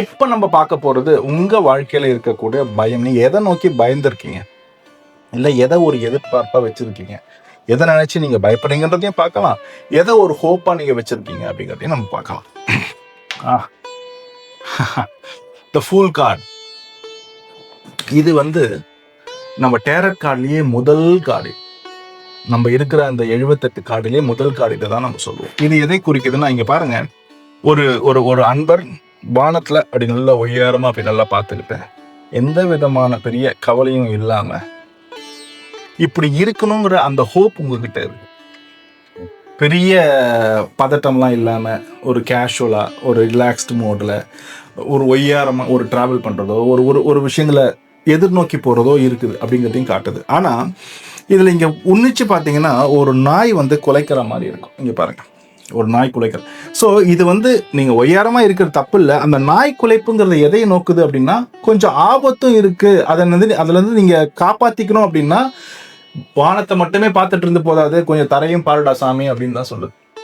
இப்போ நம்ம பார்க்க போகிறது உங்கள் வாழ்க்கையில் இருக்கக்கூடிய பயம். நீங்கள் எதை நோக்கி பயந்துருக்கீங்க? இல்லை எதை ஒரு எதிர்பார்ப்பாக வச்சுருக்கீங்க? எதை நினச்சி நீங்கள் பயப்படுறீங்கன்றதையும் பார்க்கலாம். எதை ஒரு ஹோப்பாக நீங்கள் வச்சுருக்கீங்க அப்படிங்கிறதையும் நம்ம பார்க்கலாம். த ஃபூல் கார்டு இது வந்து நம்ம டேரட் கார்ட்லேயே முதல் கார்டு நம்ம இருக்கிற அந்த எழுபத்தெட்டு கார்டுலேயே முதல் கார்டு இதை தான் நம்ம சொல்லுவோம். இது எதை குறிக்குதுன்னா இங்கே பாருங்க. ஒரு ஒரு ஒரு அன்பர் வானத்தில் அப்படி நல்லா உயரமாக அப்படி நல்லா பார்த்துக்கிட்டேன். எந்த விதமான பெரிய கவலையும் இல்லாமல் இப்படி இருக்கணுங்கிற அந்த ஹோப் உங்ககிட்ட இருக்கு. பெரிய பதட்டம்லாம் இல்லாமல் ஒரு கேஷுவலாக ஒரு ரிலாக்ஸ்டு மோடில் ஒரு ஒய்யாரமாக ஒரு ட்ராவல் பண்ணுறதோ ஒரு ஒரு ஒரு விஷயங்களை எதிர்நோக்கி போகிறதோ இருக்குது அப்படிங்கிறதையும் காட்டுது. ஆனால் இதில் இங்கே உன்னிச்சு பார்த்தீங்கன்னா ஒரு நாய் வந்து குலைக்கிற மாதிரி இருக்கும். இங்கே பாருங்கள் ஒரு நாய் குலைக்கிற ஸோ இது வந்து நீங்கள் ஒய்யாரமாக இருக்கிற தப்பு இல்லை அந்த நாய் குலைப்புங்கிறது எதை நோக்குது அப்படின்னா கொஞ்சம் ஆபத்தும் இருக்குது அதை வந்து அதுலேருந்து நீங்கள் காப்பாற்றிக்கணும் அப்படின்னா வானத்தை மட்டுமே பார்த்துட்டு இருந்து போதாது. கொஞ்சம் தரையும் பாருடா சாமி அப்படின்னு தான் சொல்லுது.